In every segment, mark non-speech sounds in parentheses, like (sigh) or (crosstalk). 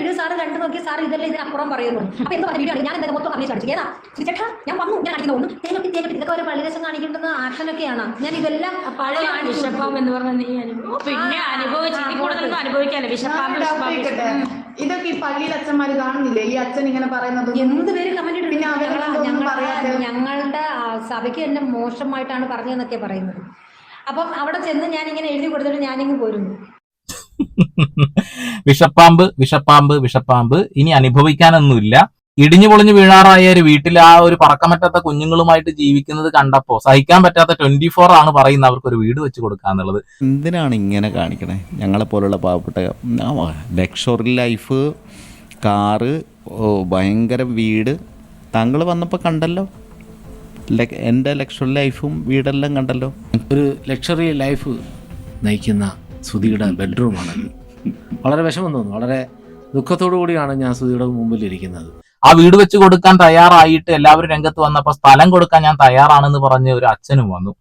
Video sir കണ്ടു നോക്കി sir ഇതല്ല ഇതിനപ്പുറം പറയുന്നു. അപ്പൊ എന്ത് പറഞ്ഞ വീഡിയോ ഞാൻ എന്തായാലും മൊത്തം അഭിനയിച്ച് കാണിച്ചു. ഏതാ? ചേട്ടാ ഞാൻ വന്നു. ഞാൻ കാണിക്കുന്ന ഒന്നും തേങ്ങട്ടി തേങ്ങട്ടി ഇതൊക്കെ ഒരു പള്ളിരസം കാണിക്കേണ്ടുന്ന ആക്ഷനൊക്കെയാണ് ഞാൻ ഇതെല്ലാം പഴയ വിഷപ്പാമ്പ് എന്ന് പറഞ്ഞ നീ പിന്നെ അനുഭവിച്ചു അനുഭവിക്കാല്ല വിഷപ്പാമ്പ്? ഇതൊക്കെ ഈ പള്ളിയിൽ അച്ഛന്മാര് കാണുന്നില്ലേ? ഈ അച്ഛൻ ഇങ്ങനെ പറയുന്നത് എന്ത് പേര് കമന്റ്? ഞങ്ങളുടെ സഭയ്ക്ക് എന്നെ മോശമായിട്ടാണ് പറഞ്ഞതെന്നൊക്കെ പറയുന്നത്. അപ്പം അവിടെ ചെന്ന് ഞാൻ ഇങ്ങനെ എഴുതി കൊടുത്തിട്ട് ഞാനിങ്ങ് പോരുന്നു. (laughs) വിഷപ്പാമ്പ് വിഷപ്പാമ്പ് വിഷപ്പാമ്പ്. ഇനി അനുഭവിക്കാനൊന്നുമില്ല. ഇടിഞ്ഞു പൊളിഞ്ഞു വീഴാറായ ഒരു വീട്ടിൽ ആ ഒരു പറക്കമറ്റാത്ത കുഞ്ഞുങ്ങളുമായിട്ട് ജീവിക്കുന്നത് കണ്ടപ്പോ സഹിക്കാൻ പറ്റാത്ത ട്വന്റി ഫോർ ആണ് പറയുന്നത് അവർക്ക് ഒരു വീട് വെച്ച് കൊടുക്കുക എന്നുള്ളത്. എന്തിനാണ് ഇങ്ങനെ കാണിക്കണേ? ഞങ്ങളെ പോലുള്ള പാവപ്പെട്ട ലക്ഷറി ലൈഫ് കാറ് ഓ ഭയങ്കര വീട് താങ്കൾ വന്നപ്പോൾ കണ്ടല്ലോ? എന്റെ ലക്ഷറി ലൈഫും വീടെല്ലാം കണ്ടല്ലോ? ഒരു ലക്ഷറി ലൈഫ് നയിക്കുന്ന സുധിയുടെ ബെഡ്റൂമാണ്. വളരെ വിഷമം തോന്നുന്നു. വളരെ ദുഃഖത്തോടു കൂടിയാണ് ഞാൻ സുധിയുടെ മുമ്പിൽ ഇരിക്കുന്നത് ആ വീട് വെച്ച് കൊടുക്കാൻ തയ്യാറായിട്ട് എല്ലാവരും രംഗത്ത് വന്നപ്പോ സ്ഥലം കൊടുക്കാൻ ഞാൻ തയ്യാറാണെന്ന് പറഞ്ഞ ഒരു അച്ഛനും വന്നു.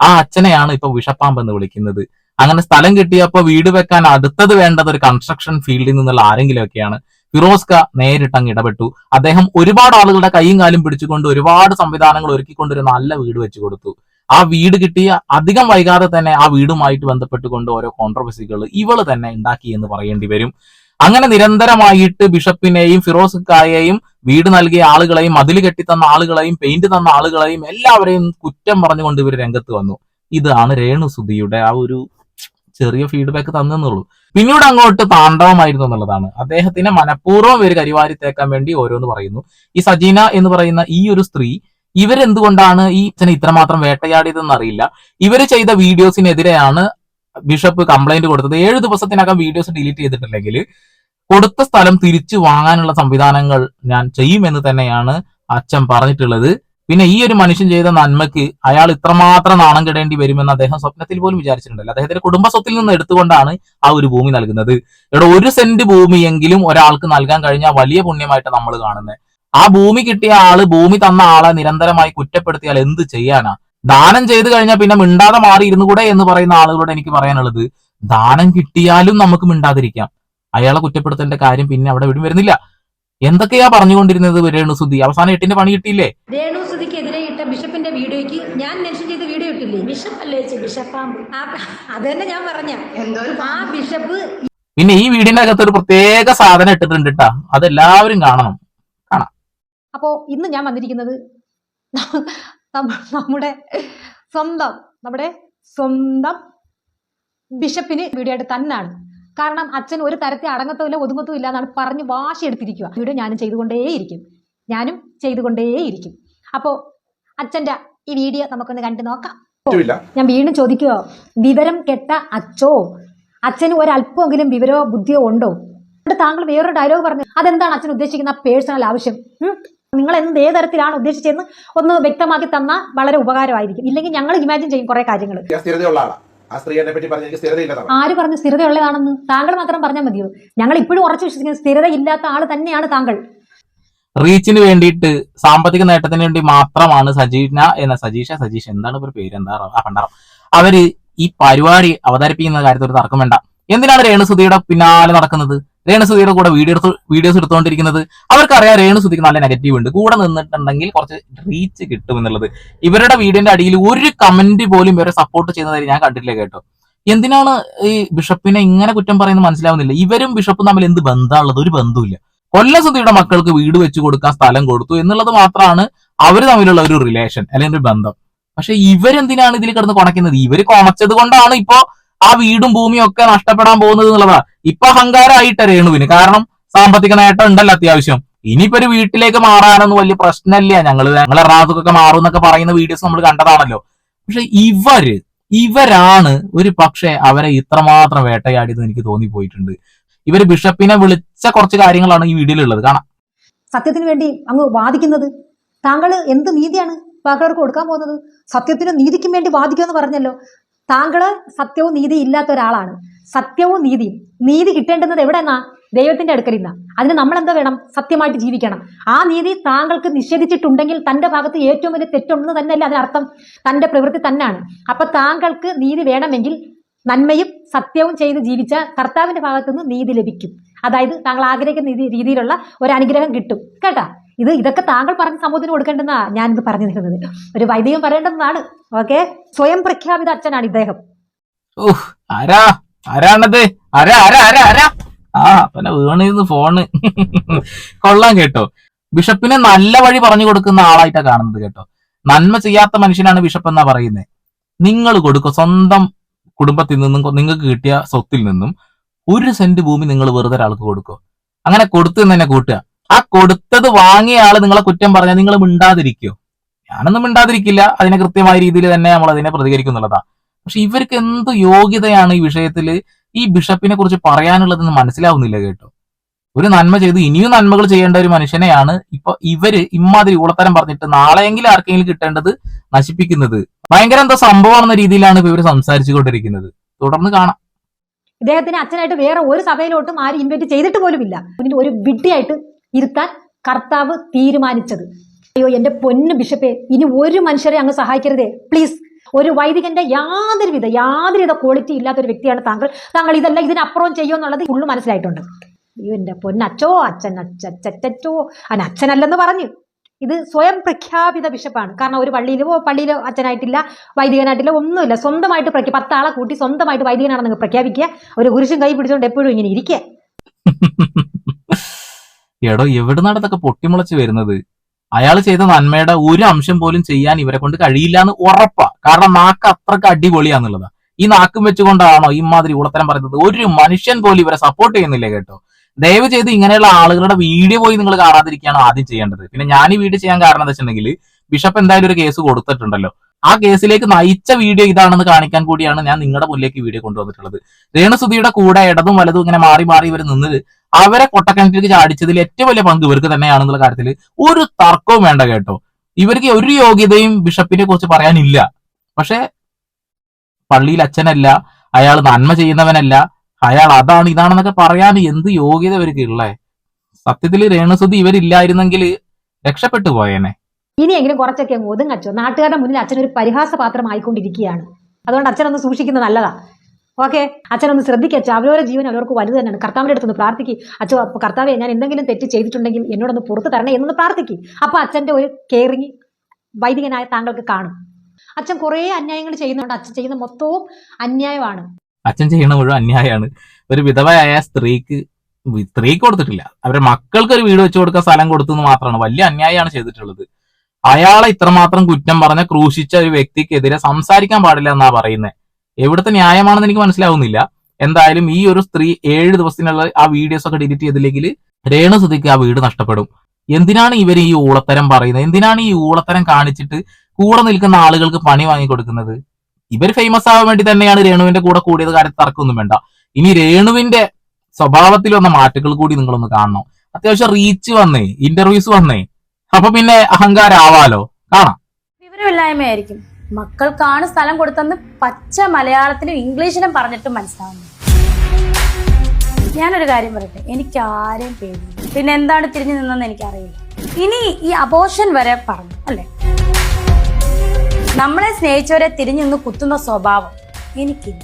ആ അച്ഛനെയാണ് ഇപ്പൊ വിഷപ്പാമ്പ് എന്ന് വിളിക്കുന്നത്. അങ്ങനെ സ്ഥലം കിട്ടിയപ്പോ വീട് വെക്കാൻ അടുത്തത് വേണ്ടത് ഒരു കൺസ്ട്രക്ഷൻ ഫീൽഡിൽ നിന്നുള്ള ആരെങ്കിലും ഒക്കെയാണ് ഫിറോസ്ക നേരിട്ട് അങ്ങ് ഇടപെട്ടു. അദ്ദേഹം ഒരുപാട് ആളുകളുടെ കൈയും കാലും പിടിച്ചുകൊണ്ട് ഒരുപാട് സംവിധാനങ്ങൾ ഒരുക്കിക്കൊണ്ട് ഒരു നല്ല വീട് വെച്ച് കൊടുത്തു. ആ വീട് കിട്ടിയ അധികം വൈകാതെ തന്നെ ആ വീടുമായിട്ട് ബന്ധപ്പെട്ടുകൊണ്ട് ഓരോ കോൺട്രവേഴ്സികൾ ഇവൾ തന്നെ ഉണ്ടാക്കി എന്ന് പറയേണ്ടി വരും. അങ്ങനെ നിരന്തരമായിട്ട് ബിഷപ്പിനെയും ഫിറോസ് കായെയും വീട് നൽകിയ ആളുകളെയും മതിൽ കെട്ടിത്തന്ന ആളുകളെയും പെയിന്റ് തന്ന ആളുകളെയും എല്ലാവരെയും കുറ്റം പറഞ്ഞുകൊണ്ട് ഇവർ രംഗത്ത് വന്നു. ഇതാണ് രേണു സുധിയുടെ ആ ഒരു ചെറിയ ഫീഡ്ബാക്ക് തന്നെന്നുള്ളൂ. പിന്നീട് അങ്ങോട്ട് താണ്ഡവമായിരുന്നു എന്നുള്ളതാണ്. അദ്ദേഹത്തിനെ മനഃപൂർവം ഒരു കരിവാരി തേക്കാൻ വേണ്ടി ഓരോന്ന് പറയുന്നു. ഈ സജീന എന്ന് പറയുന്ന ഈ ഒരു സ്ത്രീ ഇവരെന്തുകൊണ്ടാണ് ഈ അച്ഛനെ ഇത്രമാത്രം വേട്ടയാടിയതെന്ന് അറിയില്ല ഇവർ ചെയ്ത വീഡിയോസിനെതിരെയാണ് ബിഷപ്പ് കംപ്ലൈന്റ് കൊടുത്തത്. ഏഴ് ദിവസത്തിനകം വീഡിയോസ് ഡിലീറ്റ് ചെയ്തിട്ടില്ലെങ്കിൽ കൊടുത്ത സ്ഥലം തിരിച്ചു വാങ്ങാനുള്ള സംവിധാനങ്ങൾ ഞാൻ ചെയ്യുമെന്ന് തന്നെയാണ് അച്ഛൻ പറഞ്ഞിട്ടുള്ളത്. പിന്നെ ഈ ഒരു മനുഷ്യൻ ചെയ്ത നന്മയ്ക്ക് അയാൾ ഇത്രമാത്രം നാണം കെടേണ്ടി വരുമെന്ന് അദ്ദേഹം സ്വപ്നത്തിൽ പോലും വിചാരിച്ചിട്ടുണ്ടല്ലോ. അദ്ദേഹത്തിന്റെ കുടുംബ സ്വത്തിൽ നിന്ന് എടുത്തുകൊണ്ടാണ് ആ ഒരു ഭൂമി നൽകുന്നത്. ഇവിടെ ഒരു സെന്റ് ഭൂമിയെങ്കിലും ഒരാൾക്ക് നൽകാൻ കഴിഞ്ഞാൽ വലിയ പുണ്യമായിട്ട് നമ്മൾ കാണുന്നത്. ആ ഭൂമി കിട്ടിയ ആൾ ഭൂമി തന്ന ആളെ നിരന്തരമായി കുറ്റപ്പെടുത്തിയാൽ എന്ത് ചെയ്യാനാ? ദാനം ചെയ്തു കഴിഞ്ഞാൽ പിന്നെ മിണ്ടാതെ മാറി ഇരുന്നു കൂടെ എന്ന് പറയുന്ന ആളുകളോട് എനിക്ക് പറയാനുള്ളത് ദാനം കിട്ടിയാലും നമുക്ക് മിണ്ടാതിരിക്കാം. അയാളെ കുറ്റപ്പെടുത്തേണ്ട കാര്യം പിന്നെ അവിടെ വിടും വരുന്നില്ല. എന്തൊക്കെയാ പറഞ്ഞുകൊണ്ടിരുന്നത് രേണുസുതി? അവസാനം എട്ടിന്റെ പണി കിട്ടിയില്ലേ? രേണു സുധിക്കെതിരെ ഇട്ട ബിഷപ്പിന്റെ വീഡിയോയ്ക്ക് ഞാൻ മെൻഷൻ ചെയ്ത വീഡിയോ ഇട്ടില്ലേ? ബിഷപ്പ് അല്ലേ വിഷപ്പാമ്പ് ആ അത് ഞാൻ പറഞ്ഞ. എന്തോ ഒരു ആ ബിഷപ്പ് പിന്നെ ഈ വീടിന്റെ അകത്ത് ഒരു പ്രത്യേക സാധനം ഇട്ടിട്ടുണ്ട് കേട്ടാ അതെല്ലാവരും കാണണം. അപ്പോ ഇന്ന് ഞാൻ വന്നിരിക്കുന്നത് നമ്മ- നമ്മുടെ സ്വന്തം നമ്മുടെ സ്വന്തം ബിഷപ്പിന് വീഡിയോ ആയിട്ട് തന്നെയാണ്. കാരണം അച്ഛൻ ഒരു തരത്തിൽ അടങ്ങത്തുമില്ല ഒതുങ്ങത്തും ഒതുങ്ങത്തോ ഇല്ല എന്നാണ് പറഞ്ഞ് വാശിയെടുത്തിരിക്കുക വീഡിയോ ഞാനും ചെയ്തുകൊണ്ടേയിരിക്കും. ഞാനും ചെയ്തുകൊണ്ടേയിരിക്കും. അപ്പോ അച്ഛന്റെ ഈ വീഡിയോ നമുക്കൊന്ന് കണ്ടു നോക്കാം. ഞാൻ വീണ്ടും ചോദിക്കുക വിവരം കെട്ട അച്ഛോ? അച്ഛന് ഒരല്പമെങ്കിലും വിവരമോ ബുദ്ധിയോ ഉണ്ടോ? താങ്കൾ വേറൊരു ഡയലോഗ് പറഞ്ഞു അതെന്താണ് അച്ഛൻ ഉദ്ദേശിക്കുന്ന പേഴ്സണൽ ആവശ്യം? നിങ്ങൾ എന്ത് ഏത് തരത്തിലാണ് ഉദ്ദേശിച്ചതെന്ന് ഒന്ന് വ്യക്തമാക്കി തന്നാൽ വളരെ ഉപകാരമായിരിക്കും. ഇല്ലെങ്കിൽ ഞങ്ങൾ ഇമാജിൻ ചെയ്യും കുറെ കാര്യങ്ങൾ ഞാൻ സ്ഥിരതയുള്ള ആളാ. ആ സ്ത്രീ പറ്റി പറഞ്ഞ എനിക്ക് സ്ഥിരതയില്ലെന്നാണ് ആര് പറഞ്ഞു സ്ഥിരതയുള്ളതാണെന്ന്? താങ്കൾ മാത്രം പറഞ്ഞാൽ മതിയോ? ഞങ്ങൾ ഇപ്പോഴും ഉറച്ചു വിശ്വസിക്കുന്നത് സ്ഥിരത ഇല്ലാത്ത ആൾ തന്നെയാണ് താങ്കൾ. റീച്ചിന് വേണ്ടിയിട്ട് സാമ്പത്തിക നേട്ടത്തിന് വേണ്ടി മാത്രമാണ് സജീന എന്ന സജീഷ. സജീഷ് എന്താണ് ഒരു പേര്? എന്താ പണ്ടാറം. അവർ ഈ പരിപാടി അവതരിപ്പിക്കുന്ന കാര്യത്തിൽ ഒരു തർക്കം വേണ്ട. എന്തിനാണ് രേണുസുതിയുടെ പിന്നാലെ നടക്കുന്നത്? രേണുസുതിയുടെ കൂടെ വീഡിയോ എടുത്ത് വീഡിയോസ് എടുത്തുകൊണ്ടിരിക്കുന്നത്. അവർക്കറിയാം രേണുസുതിക്ക് നല്ല നെഗറ്റീവ് ഉണ്ട്. കൂടെ നിന്നിട്ടുണ്ടെങ്കിൽ കുറച്ച് റീച്ച് കിട്ടും എന്നുള്ളത് ഇവരുടെ വീഡിയോന്റെ അടിയിൽ ഒരു കമന്റ് പോലും ഇവരെ സപ്പോർട്ട് ചെയ്യുന്നതായി ഞാൻ കണ്ടിട്ടില്ല കേട്ടോ. എന്തിനാണ് ഈ ബിഷപ്പിനെ ഇങ്ങനെ കുറ്റം പറയുന്നത് മനസ്സിലാവുന്നില്ല. ഇവരും ബിഷപ്പും തമ്മിൽ എന്ത് ബന്ധമുള്ളത്? ഒരു ബന്ധമില്ല കൊല്ലസുതിയുടെ മക്കൾക്ക് വീട് വെച്ചു കൊടുക്കാൻ സ്ഥലം കൊടുത്തു എന്നുള്ളത് മാത്രമാണ് അവർ തമ്മിലുള്ള ഒരു റിലേഷൻ അല്ലെങ്കിൽ ഒരു ബന്ധം. പക്ഷെ ഇവരെന്തിനാണ് ഇതിൽ കിടന്ന് കുണയ്ക്കുന്നത്? ഇവർ കുണച്ചത് കൊണ്ടാണ് ഇപ്പോ ആ വീടും ഭൂമിയും ഒക്കെ നഷ്ടപ്പെടാൻ പോകുന്നത് എന്നുള്ളതാ ഇപ്പൊ അഹങ്കാരമായിട്ട് രേണുവിന്. കാരണം സാമ്പത്തിക നേട്ടം ഉണ്ടല്ലോ അത്യാവശ്യം. ഇനിയിപ്പോ ഒരു വീട്ടിലേക്ക് മാറാനൊന്നും വലിയ പ്രശ്നമില്ല. ഞങ്ങൾ ഞങ്ങൾ എറണാകുളത്തൊക്കെ മാറും എന്നൊക്കെ പറയുന്ന വീഡിയോസ് നമ്മൾ കണ്ടതാണല്ലോ. പക്ഷെ ഇവർ ഇവരാണ് ഒരു പക്ഷേ അവരെ ഇത്രമാത്രം വേട്ടയാടിയത് എനിക്ക് തോന്നിപ്പോയിട്ടുണ്ട്. ഇവർ ബിഷപ്പിനെ വിളിച്ച കുറച്ച് കാര്യങ്ങളാണ് ഈ വീഡിയോയിൽ ഉള്ളത് കാണാം. സത്യത്തിന് വേണ്ടി അങ്ങ് വാദിക്കുന്നത്? താങ്കൾ എന്ത് നീതിയാണ്? ബാക്കിയുള്ളവർക്ക് കൊടുക്കാൻ പോകുന്നത്? സത്യത്തിനും നീതിക്കും വേണ്ടി വാദിക്കുമെന്ന് പറഞ്ഞല്ലോ. താങ്കൾ സത്യവും നീതി ഇല്ലാത്ത ഒരാളാണ്. സത്യവും നീതിയും നീതി കിട്ടേണ്ടുന്നത് എവിടെ എന്നാ ദൈവത്തിന്റെ അടുക്കൽ അതിന് നമ്മൾ എന്താ വേണം? സത്യമായിട്ട് ജീവിക്കണം. ആ നീതി താങ്കൾക്ക് നിഷേധിച്ചിട്ടുണ്ടെങ്കിൽ തന്റെ ഭാഗത്ത് ഏറ്റവും വലിയ തെറ്റുണ്ടെന്ന് തന്നെയല്ല അതിനർത്ഥം തന്റെ പ്രവൃത്തി തന്നെയാണ്. അപ്പൊ താങ്കൾക്ക് നീതി വേണമെങ്കിൽ നന്മയും സത്യവും ചെയ്ത് ജീവിച്ച കർത്താവിന്റെ ഭാഗത്തുനിന്ന് നീതി ലഭിക്കും. അതായത് താങ്കൾ ആഗ്രഹിക്കുന്ന രീതി- രീതിയിലുള്ള ഒരു അനുഗ്രഹം കിട്ടും. കേട്ടാ? ഇത് ഇതൊക്കെ താങ്കൾ പറഞ്ഞ സമൂഹത്തിന് കൊടുക്കേണ്ടെന്നാ ഞാനിത് പറഞ്ഞു തരുന്നത് ഒരു വൈദികം പറയേണ്ടതാണ് ഓക്കെ? സ്വയം പ്രഖ്യാപിത അച്ഛനാണ് ഇദ്ദേഹം. ആരാ? ആരാണത്? ആരാ ആരാ ആരാ ആരാ? ആ പിന്നെ വീണിരുന്ന് ഫോണ് കൊള്ളാം കേട്ടോ. ബിഷപ്പിനെ നല്ല വഴി പറഞ്ഞു കൊടുക്കുന്ന ആളായിട്ടാ കാണുന്നത് കേട്ടോ. നന്മ ചെയ്യാത്ത മനുഷ്യനാണ് ബിഷപ്പ് എന്നാ പറയുന്നത് നിങ്ങൾ കൊടുക്കും സ്വന്തം കുടുംബത്തിൽ നിന്നും നിങ്ങൾക്ക് കിട്ടിയ സ്വത്തിൽ നിന്നും ഒരു സെന്റ് ഭൂമി നിങ്ങൾ വെറുതെ ഒരാൾക്ക് കൊടുക്കുക അങ്ങനെ കൊടുത്തു തന്നെ കൂട്ടുക. ആ കൊടുത്തത് വാങ്ങിയ ആൾ നിങ്ങളെ കുറ്റം പറഞ്ഞാൽ നിങ്ങൾ മിണ്ടാതിരിക്കോ? ഞാനൊന്നും മിണ്ടാതിരിക്കില്ല. അതിനെ കൃത്യമായ രീതിയിൽ തന്നെ നമ്മൾ അതിനെ പ്രതികരിക്കുന്നുള്ളതാ. പക്ഷെ ഇവർക്ക് എന്ത് യോഗ്യതയാണ് ഈ വിഷയത്തിൽ? ഈ ബിഷപ്പിനെ കുറിച്ച് പറയാനുള്ളതെന്ന് മനസ്സിലാവുന്നില്ല കേട്ടോ. ഒരു നന്മ ചെയ്ത് ഇനിയും നന്മകൾ ചെയ്യേണ്ട ഒരു മനുഷ്യനെയാണ് ഇപ്പൊ ഇവർ ഇമ്മാതിരി ഊളത്തരം പറഞ്ഞിട്ട് നാളെയെങ്കിലും ആർക്കെങ്കിലും കിട്ടേണ്ടത് നശിപ്പിക്കുന്നത്. ഭയങ്കര എന്താ സംഭവം എന്ന രീതിയിലാണ് ഇപ്പൊ ഇവർ സംസാരിച്ചു കൊണ്ടിരിക്കുന്നത് തുടർന്ന് കാണാം. ഇദ്ദേഹത്തിന് അച്ഛനായിട്ട് വേറെ ഒരു സഭയിലോട്ടും ആരും ഇൻവൈറ്റ് ചെയ്തിട്ട് പോലുമില്ല. ഒരു വിഡ്ഢിയായിട്ട് ഇരുത്താൻ കർത്താവ് തീരുമാനിച്ചത്. അയ്യോ എന്റെ പൊന്നു ബിഷപ്പെ ഇനി ഒരു മനുഷ്യരെ അങ്ങ് സഹായിക്കരുതേ? പ്ലീസ് ഒരു വൈദികന്റെ യാതൊരു യാതൊരുവിധ യാതൊരുവിധ ക്വാളിറ്റി ഇല്ലാത്ത ഒരു വ്യക്തിയാണ് താങ്കൾ. താങ്കൾ ഇതല്ല ഇതിനപ്പുറം ചെയ്യുമെന്നുള്ളത് ഉള്ളു മനസ്സിലായിട്ടുണ്ട്. അയ്യോ എന്റെ പൊന്നച്ചോ അച്ഛൻ അച്ഛച്ചോ അന അച്ഛനല്ലെന്ന് പറഞ്ഞു. ഇത് സ്വയം പ്രഖ്യാപിത ബിഷപ്പാണ്. കാരണം ഒരു പള്ളിയിലോ പള്ളിയിലോ അച്ഛനായിട്ടില്ല വൈദികനായിട്ടില്ല ഒന്നുമില്ല. സ്വന്തമായിട്ട് പ്രഖ്യാ പത്താളെ കൂട്ടി സ്വന്തമായിട്ട് വൈദികനാണെന്ന് പ്രഖ്യാപിക്കുക. ഒരു കുരിശും കൈ പിടിച്ചുകൊണ്ട് എപ്പോഴും ഇങ്ങനെ ഇരിക്കുക. (laughs) എടോ എവിടുന്നാണ് ഇതൊക്കെ പൊട്ടിമുളച്ച് വരുന്നത്? അയാൾ ചെയ്ത നന്മയുടെ ഒരു അംശം പോലും ചെയ്യാൻ ഇവരെ കൊണ്ട് കഴിയില്ല എന്ന് ഉറപ്പാ. കാരണം നാക്ക് അത്രയ്ക്ക് അടിപൊളിയാന്നുള്ളതാ. ഈ നാക്കും വെച്ചുകൊണ്ടാണോ ഇമാതിരി ഉളത്തരം പറയുന്നത്? ഒരു മനുഷ്യൻ പോലും ഇവരെ സപ്പോർട്ട് ചെയ്യുന്നില്ല കേട്ടോ. ദയവ് ചെയ്ത് ഇങ്ങനെയുള്ള ആളുകളുടെ വീഡിയോ പോയി നിങ്ങൾ കാണാതിരിക്കുകയാണ് ആദ്യം ചെയ്യേണ്ടത്. പിന്നെ ഞാൻ ഈ വീഡിയോ ചെയ്യാൻ കാരണം എന്താ വെച്ചിട്ടുണ്ടെങ്കിൽ ബിഷപ്പ് എന്തായാലും ഒരു കേസ് കൊടുത്തിട്ടുണ്ടല്ലോ. ആ കേസിലേക്ക് നയിച്ച വീഡിയോ ഇതാണെന്ന് കാണിക്കാൻ കൂടിയാണ് ഞാൻ നിങ്ങളുടെ മുന്നിലേക്ക് വീഡിയോ കൊണ്ടുവന്നിട്ടുള്ളത്. രേണുസുതിയുടെ കൂടെ ഇടതും വലതും ഇങ്ങനെ മാറി മാറി ഇവർ നിന്നത് അവരെ കൊട്ടക്കിണറ്റിലേക്ക് ചാടിച്ചതിൽ ഏറ്റവും വലിയ പങ്ക് ഇവർക്ക് തന്നെയാണെന്നുള്ള കാര്യത്തിൽ ഒരു തർക്കവും വേണ്ട കേട്ടോ. ഇവർക്ക് ഒരു യോഗ്യതയും ബിഷപ്പിനെ കുറിച്ച് പറയാനില്ല. പക്ഷെ പള്ളിയിൽ അച്ഛനല്ല അയാൾ നന്മ ചെയ്യുന്നവനല്ല അയാൾ അതാണ് ഇതാണെന്നൊക്കെ പറയാൻ എന്ത് യോഗ്യത ഇവർക്ക് ഉള്ളേ? സത്യത്തിൽ രേണുസുതി ഇവരില്ലായിരുന്നെങ്കിൽ രക്ഷപ്പെട്ടു പോയേനെ. ഇനിയെങ്കിലും കുറച്ചൊക്കെ അങ്ങ് ഒതുങ്ങച്ചോ നാട്ടുകാരുടെ മുന്നിൽ അച്ഛനൊരു പരിഹാസ പാത്രമായിക്കൊണ്ടിരിക്കുകയാണ് അതുകൊണ്ട് അച്ഛനൊന്ന് സൂക്ഷിക്കുന്നത് നല്ലതാ. ഓക്കെ? അച്ഛനൊന്ന് ശ്രദ്ധിക്കച്ചോ അവരവരുടെ ജീവൻ അവർക്ക് വലുത് തന്നെയാണ്. കർത്താവിന്റെ അടുത്തൊന്ന് പ്രാർത്ഥിക്കും. അച്ഛ കർത്താവെ ഞാൻ എന്തെങ്കിലും തെറ്റ് ചെയ്തിട്ടുണ്ടെങ്കിൽ എന്നോടൊന്ന് പുറത്ത് തരണേ എന്നൊന്ന് പ്രാർത്ഥിക്കും. അപ്പൊ അച്ഛന്റെ ഒരു കെയറിങ് വൈദികനായ താങ്കൾക്ക് കാണും. അച്ഛൻ കുറേ അന്യായങ്ങൾ ചെയ്യുന്നുണ്ട് അച്ഛൻ ചെയ്യുന്ന മൊത്തവും അന്യായമാണ്. അച്ഛൻ ചെയ്യണ മുഴുവൻ അന്യായമാണ്. ഒരു വിധവയായ സ്ത്രീക്ക് സ്ത്രീക്ക് കൊടുത്തിട്ടില്ല. അവരുടെ മക്കൾക്ക് ഒരു വീട് വെച്ച് കൊടുക്കാൻ സ്ഥലം കൊടുത്തു എന്ന് മാത്രമാണ്. വലിയ അന്യായമാണ് ചെയ്തിട്ടുള്ളത്. അയാളെ ഇത്രമാത്രം കുറ്റം പറഞ്ഞ ക്രൂശിച്ച ഒരു വ്യക്തിക്കെതിരെ സംസാരിക്കാൻ പാടില്ല എന്നാ പറയുന്നത് എവിടുത്തെ ന്യായമാണെന്ന് എനിക്ക് മനസ്സിലാവുന്നില്ല. എന്തായാലും ഈ ഒരു സ്ത്രീ ഏഴ് ദിവസത്തിനുള്ള ആ വീഡിയോസ് ഒക്കെ ഡിലീറ്റ് ചെയ്തില്ലെങ്കിൽ രേണു സ്ഥിതിക്ക് ആ വീട് നഷ്ടപ്പെടും. എന്തിനാണ് ഇവർ ഈ ഊളത്തരം പറയുന്നത്? എന്തിനാണ് ഈ ഊളത്തരം കാണിച്ചിട്ട് കൂടെ നിൽക്കുന്ന ആളുകൾക്ക് പണി വാങ്ങി കൊടുക്കുന്നത്? ഇവർ ഫേമസ് ആവാൻ വേണ്ടി തന്നെയാണ് രേണുവിന്റെ കൂടെ കൂടിയത്. കാര്യത്തിൽ തർക്കമൊന്നും വേണ്ട. ഇനി രേണുവിന്റെ സ്വഭാവത്തിൽ വന്ന മാറ്റങ്ങൾ കൂടി നിങ്ങളൊന്ന് കാണണം. അത്യാവശ്യം റീച്ച് വന്നേ ഇന്റർവ്യൂസ് വന്നേ. അപ്പൊ പിന്നെ അഹങ്കാരം ആവാലോ കാണാം. വിവരമില്ലായ്മയായിരിക്കും. മക്കൾക്കാണ് സ്ഥലം കൊടുത്തെന്ന് പച്ച മലയാളത്തിലും ഇംഗ്ലീഷിലും പറഞ്ഞിട്ടും മനസ്സിലാവുന്നു ഞാനൊരു കാര്യം പറയട്ടെ എനിക്ക് ആരെയും പേടി പിന്നെ എന്താണ് തിരിഞ്ഞു നിന്നെന്ന് എനിക്കറിയില്ല. ഇനി ഈ അബോഷൻ വരെ പറഞ്ഞു അല്ലേ? നമ്മളെ സ്നേഹിച്ചവരെ തിരിഞ്ഞു നിന്ന് കുത്തുന്ന സ്വഭാവം എനിക്കില്ല.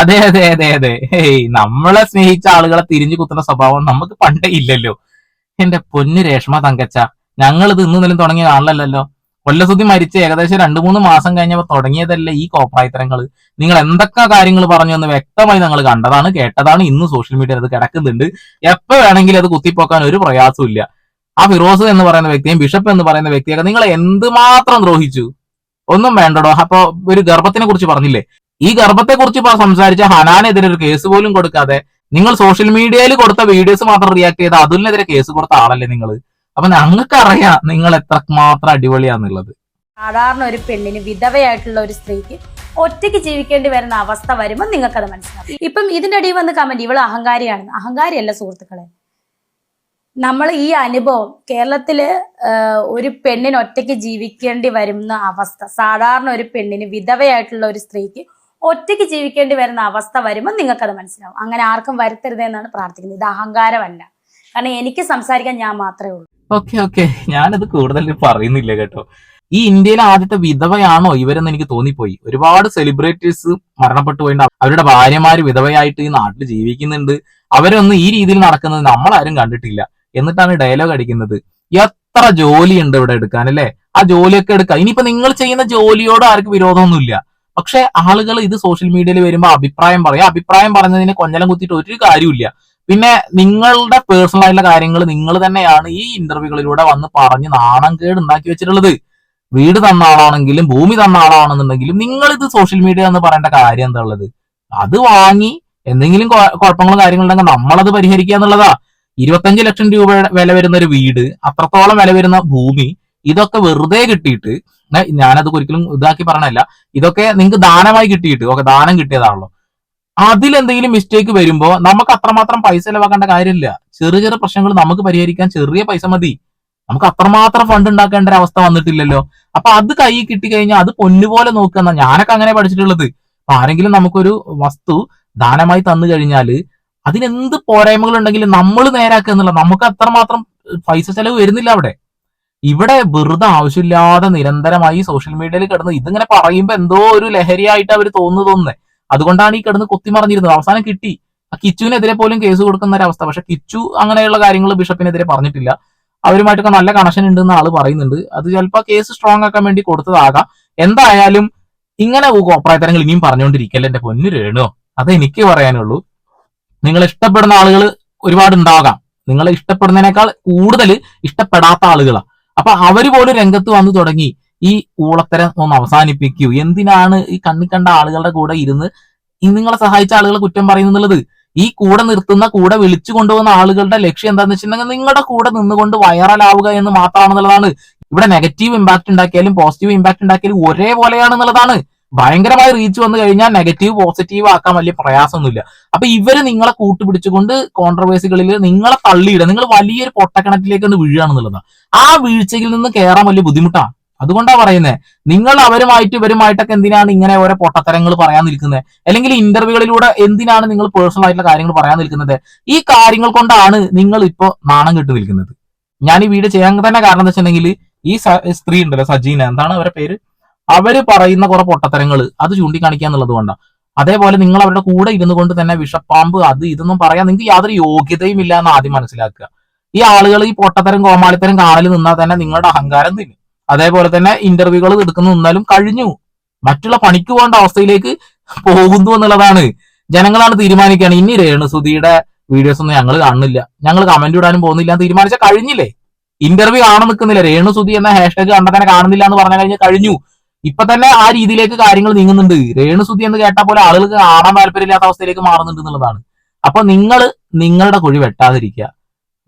അതെ അതെ അതെ അതെ. നമ്മളെ സ്നേഹിച്ച ആളുകളെ തിരിഞ്ഞു കുത്തുന്ന സ്വഭാവം നമുക്ക് പണ്ടേ ഇല്ലല്ലോ. എന്റെ പൊന്നു രേഷ്മ തങ്കച്ച ഞങ്ങൾ ഇത് ഇന്ന് നിലം തുടങ്ങിയ ആളല്ലല്ലോ കൊല്ലസുദ്ധി മരിച്ച് ഏകദേശം രണ്ടു മൂന്ന് മാസം കഴിഞ്ഞപ്പോൾ തുടങ്ങിയതല്ലേ ഈ കോപ്രായത്തരങ്ങൾ നിങ്ങൾ എന്തൊക്കെ കാര്യങ്ങൾ പറഞ്ഞു എന്ന് വ്യക്തമായി നിങ്ങൾ കണ്ടതാണ് കേട്ടതാണ്. ഇന്ന് സോഷ്യൽ മീഡിയയിൽ അത് കിടക്കുന്നുണ്ട്. എപ്പോ വേണമെങ്കിലും അത് കുത്തിപ്പോക്കാൻ ഒരു പ്രയാസവും ഇല്ല. ആ ഫിറോസ് എന്ന് പറയുന്ന വ്യക്തിയും ബിഷപ്പ് എന്ന് പറയുന്ന വ്യക്തിയൊക്കെ നിങ്ങൾ എന്തുമാത്രം ദ്രോഹിച്ചു? ഒന്നും വേണ്ടടോ. അപ്പൊ ഒരു ഗർഭത്തിനെ കുറിച്ച് പറഞ്ഞില്ലേ? ഈ ഗർഭത്തെ കുറിച്ച് സംസാരിച്ച ഹനാനെതിരെ ഒരു കേസ് പോലും കൊടുക്കാതെ നിങ്ങൾ സോഷ്യൽ മീഡിയയിൽ കൊടുത്ത വീഡിയോസ് മാത്രം റിയാക്ട് ചെയ്ത അതിനെതിരെ കേസ് കൊടുത്ത ആളല്ലേ നിങ്ങൾ അപ്പൊ ഞങ്ങൾക്ക് അറിയാം നിങ്ങൾ എത്ര മാത്രം അടിപൊളിയാന്നുള്ളത്. സാധാരണ ഒരു പെണ്ണിന് വിധവയായിട്ടുള്ള ഒരു സ്ത്രീക്ക് ഒറ്റയ്ക്ക് ജീവിക്കേണ്ടി വരുന്ന അവസ്ഥ വരുമ്പോൾ നിങ്ങൾക്കത് മനസ്സിലാവും. ഇപ്പം ഇതിന്റെ അടിയിൽ വന്ന് കമന്റ് ഇവൾ അഹങ്കാരിയാണെന്ന്. അഹങ്കാരിയല്ല സുഹൃത്തുക്കളെ. നമ്മൾ ഈ അനുഭവം കേരളത്തിൽ ഒരു പെണ്ണിന് ഒറ്റയ്ക്ക് ജീവിക്കേണ്ടി വരുന്ന അവസ്ഥ സാധാരണ ഒരു പെണ്ണിന് വിധവയായിട്ടുള്ള ഒരു സ്ത്രീക്ക് ഒറ്റയ്ക്ക് ജീവിക്കേണ്ടി വരുന്ന അവസ്ഥ വരുമ്പോൾ നിങ്ങൾക്കത് മനസ്സിലാവും. അങ്ങനെ ആർക്കും വരുത്തരുതെന്നാണ് പ്രാർത്ഥിക്കുന്നത്. ഇത് അഹങ്കാരമല്ല. കാരണം എനിക്ക് സംസാരിക്കാൻ ഞാൻ മാത്രമേ ഉള്ളൂ. Okay okay. ഞാനത് കൂടുതൽ പറയുന്നില്ല കേട്ടോ. ഈ ഇന്ത്യയിലെ ആദ്യത്തെ വിധവയാണോ ഇവരെന്ന് എനിക്ക് തോന്നിപ്പോയി. ഒരുപാട് സെലിബ്രിറ്റീസ് മരണപ്പെട്ടു പോയിട്ടുണ്ട് അവരുടെ ഭാര്യമാര് വിധവയായിട്ട് ഈ നാട്ടിൽ ജീവിക്കുന്നുണ്ട്. അവരൊന്നും ഈ രീതിയിൽ നടക്കുന്നത് നമ്മളാരും കണ്ടിട്ടില്ല. എന്നിട്ടാണ് ഡയലോഗ് അടിക്കുന്നത്. എത്ര ജോലിയുണ്ട് ഇവിടെ എടുക്കാൻ അല്ലേ? ആ ജോലിയൊക്കെ എടുക്കാം. ഇനിയിപ്പോ നിങ്ങൾ ചെയ്യുന്ന ജോലിയോട് ആർക്ക് വിരോധമൊന്നുമില്ല. പക്ഷെ ആളുകൾ ഇത് സോഷ്യൽ മീഡിയയിൽ വരുമ്പോൾ അഭിപ്രായം പറയാം. അഭിപ്രായം പറഞ്ഞതിന് കൊഞ്ഞലം കുത്തിയിട്ട് ഒരു കാര്യമില്ല പിന്നെ നിങ്ങളുടെ പേഴ്സണൽ ആയിട്ടുള്ള കാര്യങ്ങൾ നിങ്ങൾ തന്നെയാണ് ഈ ഇന്റർവ്യൂകളിലൂടെ വന്ന് പറഞ്ഞ് നാണം കേട് ഉണ്ടാക്കി വെച്ചിട്ടുള്ളത്. വീട് തന്ന ആളാണെങ്കിലും ഭൂമി തന്ന ആളാണെന്നുണ്ടെങ്കിലും നിങ്ങൾ ഇത് സോഷ്യൽ മീഡിയ എന്ന് പറയേണ്ട കാര്യം എന്താ ഉള്ളത്? അത് വാങ്ങി എന്തെങ്കിലും കുഴപ്പങ്ങളും കാര്യങ്ങളുണ്ടെങ്കിൽ നമ്മളത് പരിഹരിക്കുക എന്നുള്ളതാ. ഇരുപത്തഞ്ച് ലക്ഷം രൂപ വില വരുന്ന ഒരു വീട് അത്രത്തോളം വില വരുന്ന ഭൂമി ഇതൊക്കെ വെറുതെ കിട്ടിയിട്ട് ഞാനത് ഒരിക്കലും ഇതാക്കി പറഞ്ഞല്ല ഇതൊക്കെ നിങ്ങൾക്ക് ദാനമായി കിട്ടിയിട്ട് ഒക്കെ ദാനം കിട്ടിയതാണല്ലോ. അതിലെന്തെങ്കിലും മിസ്റ്റേക്ക് വരുമ്പോൾ നമുക്ക് അത്രമാത്രം പൈസ ചെലവാക്കേണ്ട കാര്യമില്ല. ചെറിയ ചെറിയ പ്രശ്നങ്ങൾ നമുക്ക് പരിഹരിക്കാൻ ചെറിയ പൈസ മതി. നമുക്ക് അത്രമാത്രം ഫണ്ട് ഉണ്ടാക്കേണ്ട അവസ്ഥ വന്നിട്ടില്ലല്ലോ. അപ്പൊ അത് കൈ കിട്ടിക്കഴിഞ്ഞാൽ അത് പൊന്നുപോലെ നോക്കുക ഞാനൊക്കെ അങ്ങനെ പഠിച്ചിട്ടുള്ളത്. അപ്പൊ ആരെങ്കിലും നമുക്കൊരു വസ്തു ദാനമായി തന്നു കഴിഞ്ഞാൽ അതിനെന്ത് പോരായ്മകൾ ഉണ്ടെങ്കിലും നമ്മൾ നേരാക്കുക എന്നുള്ള നമുക്ക് അത്രമാത്രം പൈസ ചെലവ് വരുന്നില്ല അവിടെ. ഇവിടെ വെറുതെ ആവശ്യമില്ലാതെ നിരന്തരമായി സോഷ്യൽ മീഡിയയിൽ കിടന്ന് ഇതിങ്ങനെ പറയുമ്പോൾ എന്തോ ഒരു ലഹരിയായിട്ട് അവർ തോന്നുന്നു തോന്നുന്നത് അതുകൊണ്ടാണ് ഈ കിടന്ന് കുത്തിമറിഞ്ഞിരുന്നത് അവസാനം കിട്ടി. ആ കിച്ചുവിനെതിരെ പോലും കേസ് കൊടുക്കുന്ന ഒരു അവസ്ഥ. പക്ഷെ കിച്ചു അങ്ങനെയുള്ള കാര്യങ്ങൾ ബിഷപ്പിനെതിരെ പറഞ്ഞിട്ടില്ല. അവരുമായിട്ടൊക്കെ നല്ല കണക്ഷൻ ഉണ്ടെന്ന് ആൾ പറയുന്നുണ്ട്. അത് ചിലപ്പോൾ കേസ് സ്ട്രോങ് ആക്കാൻ വേണ്ടി കൊടുത്തതാകാം. എന്തായാലും ഇങ്ങനെ കോപ്രായത്തരങ്ങൾ ഇനിയും പറഞ്ഞുകൊണ്ടിരിക്കല്ലേ എന്റെ പൊന്നു രേണോ? അത് എനിക്ക് പറയാനുള്ളൂ. നിങ്ങൾ ഇഷ്ടപ്പെടുന്ന ആളുകൾ ഒരുപാട് ഉണ്ടാകാം നിങ്ങൾ ഇഷ്ടപ്പെടുന്നതിനേക്കാൾ കൂടുതൽ ഇഷ്ടപ്പെടാത്ത ആളുകളാണ് അപ്പൊ അവർ പോലും രംഗത്ത് വന്നു തുടങ്ങി. ഈ ഊളത്തരം ഒന്ന് അവസാനിപ്പിക്കൂ. എന്തിനാണ് ഈ കണ്ണി കണ്ട ആളുകളുടെ കൂടെ ഇരുന്ന് ഈ നിങ്ങളെ സഹായിച്ച ആളുകളെ കുറ്റം പറയുന്നുള്ളത്? ഈ കൂടെ നിർത്തുന്ന കൂടെ വിളിച്ചു കൊണ്ടുപോകുന്ന ആളുകളുടെ ലക്ഷ്യം എന്താണെന്ന് വെച്ചിട്ടുണ്ടെങ്കിൽ നിങ്ങളുടെ കൂടെ നിന്നുകൊണ്ട് വൈറലാവുക എന്ന് മാത്രമാണെന്നുള്ളതാണ്. ഇവിടെ നെഗറ്റീവ് ഇമ്പാക്ട് ഉണ്ടാക്കിയാലും പോസിറ്റീവ് ഇമ്പാക്ട് ഉണ്ടാക്കിയാലും ഒരേപോലെയാണെന്നുള്ളതാണ്. ഭയങ്കരമായി റീച്ച് വന്നു കഴിഞ്ഞാൽ നെഗറ്റീവ് പോസിറ്റീവ് ആക്കാൻ വലിയ പ്രയാസമൊന്നുമില്ല. അപ്പൊ ഇവർ നിങ്ങളെ കൂട്ടുപിടിച്ചുകൊണ്ട് കോൺട്രവേഴ്സികളിൽ നിങ്ങളെ തള്ളിയിടുക നിങ്ങൾ വലിയൊരു പൊട്ടക്കിണറ്റിലേക്ക് വീഴുകയാണെന്നുള്ളതാണ് ആ വീഴ്ചയിൽ നിന്ന് കയറാൻ വലിയ ബുദ്ധിമുട്ടാണ്. അതുകൊണ്ടാ പറയുന്നത് നിങ്ങൾ അവരുമായിട്ട് ഇവരുമായിട്ടൊക്കെ എന്തിനാണ് ഇങ്ങനെ ഓരോ പൊട്ടത്തരങ്ങൾ പറയാൻ നിൽക്കുന്നത്? അല്ലെങ്കിൽ ഇന്റർവ്യൂകളിലൂടെ എന്തിനാണ് നിങ്ങൾ പേഴ്സണൽ ആയിട്ടുള്ള കാര്യങ്ങൾ പറയാൻ നിൽക്കുന്നത്? ഈ കാര്യങ്ങൾ കൊണ്ടാണ് നിങ്ങൾ ഇപ്പോൾ നാണം കെട്ട് നിൽക്കുന്നത്. ഞാൻ ഈ വീഡിയോ ചെയ്യാൻ തന്നെ കാരണം എന്താ വെച്ചിട്ടുണ്ടെങ്കിൽ ഈ സ്ത്രീ ഉണ്ടല്ലോ സജീന. എന്താണ് അവരുടെ പേര്? അവർ പറയുന്ന കുറെ പൊട്ടത്തരങ്ങൾ അത് ചൂണ്ടിക്കാണിക്കുക എന്നുള്ളത് കൊണ്ടാണ് അതേപോലെ നിങ്ങൾ അവരുടെ കൂടെ ഇരുന്നു കൊണ്ട് തന്നെ വിഷപ്പാമ്പ് അത് ഇതൊന്നും പറയാൻ നിങ്ങൾക്ക് യാതൊരു യോഗ്യതയും ഇല്ല എന്ന് ആദ്യം മനസ്സിലാക്കുക. ഈ ആളുകൾ ഈ പൊട്ടത്തരം കോമാളിത്തരം കാണൽ നിന്നാൽ തന്നെ നിങ്ങളുടെ അഹങ്കാരം തിന്നും. അതേപോലെ തന്നെ ഇന്റർവ്യൂകൾ എടുക്കുന്ന നിന്നാലും കഴിഞ്ഞു. മറ്റുള്ള പണിക്ക് പോകേണ്ട അവസ്ഥയിലേക്ക് പോകുന്നു എന്നുള്ളതാണ്. ജനങ്ങളാണ് തീരുമാനിക്കുകയാണ് ഇനി രേണുസുതിയുടെ വീഡിയോസ് ഒന്നും ഞങ്ങൾ കാണുന്നില്ല. ഞങ്ങൾ കമന്റ് ഇടാനും പോകുന്നില്ല എന്ന് തീരുമാനിച്ചാൽ കഴിഞ്ഞില്ലേ? ഇന്റർവ്യൂ കാണാൻ നിൽക്കുന്നില്ല രേണുസുതി എന്ന ഹാഷ്ടാഗ് കണ്ടെത്താനെ കാണുന്നില്ല എന്ന് പറഞ്ഞു കഴിഞ്ഞാൽ കഴിഞ്ഞു. ഇപ്പൊ തന്നെ ആ രീതിയിലേക്ക് കാര്യങ്ങൾ നീങ്ങുന്നുണ്ട്. രേണുസുതി എന്ന് കേട്ട പോലെ ആളുകൾക്ക് കാണാൻ താല്പര്യമില്ലാത്ത അവസ്ഥയിലേക്ക് മാറുന്നുണ്ട് എന്നുള്ളതാണ്. അപ്പൊ നിങ്ങൾ നിങ്ങളുടെ കുഴി വെട്ടാതിരിക്കുക.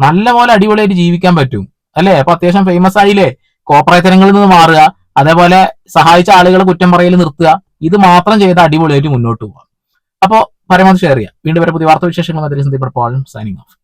നല്ല പോലെ അടിപൊളിയായിട്ട് ജീവിക്കാൻ പറ്റും. അല്ലേ? അപ്പൊ അത്യാവശ്യം ഫേമസ് ആയില്ലേ? കോപ്പറേറ്റനങ്ങളിൽ നിന്ന് മാറുക. അതേപോലെ സഹായിച്ച ആളുകളെ കുറ്റം പറയൽ നിർത്തുക. ഇത് മാത്രം ചെയ്ത അടിപൊളിയായിട്ട് മുന്നോട്ട് പോവാം. അപ്പോ പരമാവധി ഷെയർ ചെയ്യാം വീണ്ടും വരെ പുതിയ വാർത്താ വിശേഷങ്ങൾ സൈനിങ് ഓഫ്